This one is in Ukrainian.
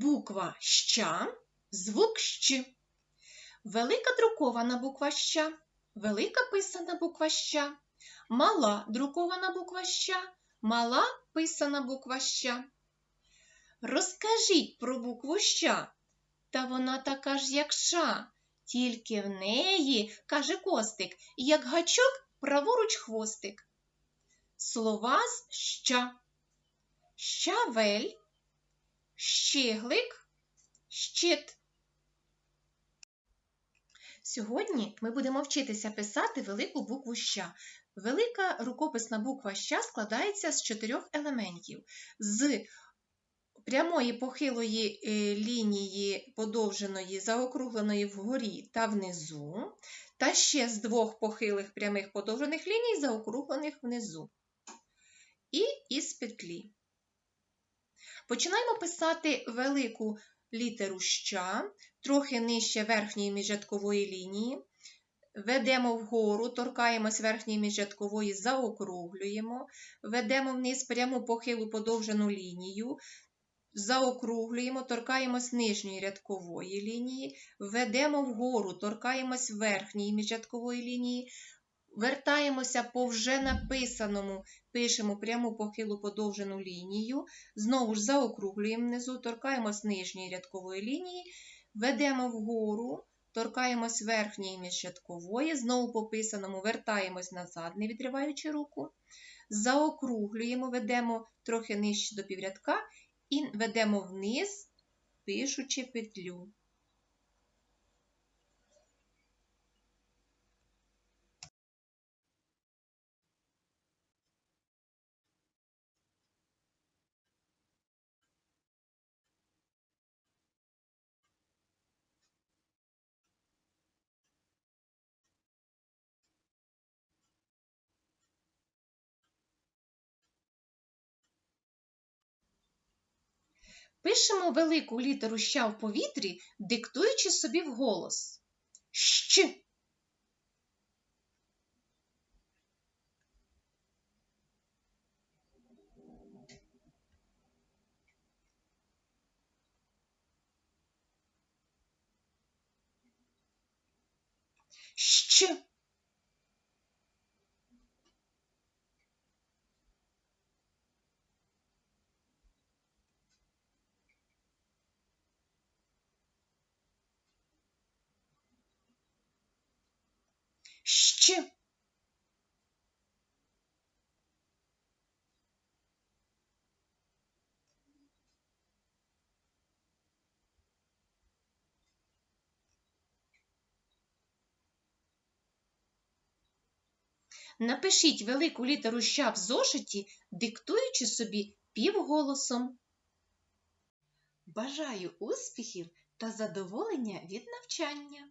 буква ща, звук щ. Велика друкована буква ща, велика писана буква ща, мала друкована буква ща, мала писана буква ща. Розкажіть про букву ща. Та вона така ж, як ша, тільки в неї, каже Костик, як гачок праворуч хвостик. Слова з ща. Щавель, щиглик, щит. Сьогодні ми будемо вчитися писати велику букву ща. Велика рукописна буква ща складається з чотирьох елементів. З прямої похилої е, лінії подовженої, заокругленої вгорі та внизу, та ще з двох похилих прямих подовжених ліній, заокруглених внизу. І із петлі. Починаємо писати велику літеру ща, трохи нижче верхньої міжрядкової лінії. Ведемо вгору, торкаємось верхньої міжрядкової, заокруглюємо, ведемо вниз пряму похилу подовжену лінію, заокруглюємо, торкаємось нижньої рядкової лінії, ведемо вгору, торкаємось верхньої міжрядкової лінії, вертаємося по вже написаному, пишемо пряму похилу подовжену лінію, знову ж заокруглюємо внизу, торкаємось нижньої рядкової лінії, ведемо вгору, торкаємось верхньої міжрядкової, знову по писаному вертаємось назад, не відриваючи руку, заокруглюємо, ведемо трохи нижче до піврядка і ведемо вниз, пишучи петлю. Пишемо велику літеру ща в повітрі, диктуючи собі вголос. Щ. Щ. Напишіть велику літеру ща в зошиті, диктуючи собі півголосом. Бажаю успіхів та задоволення від навчання!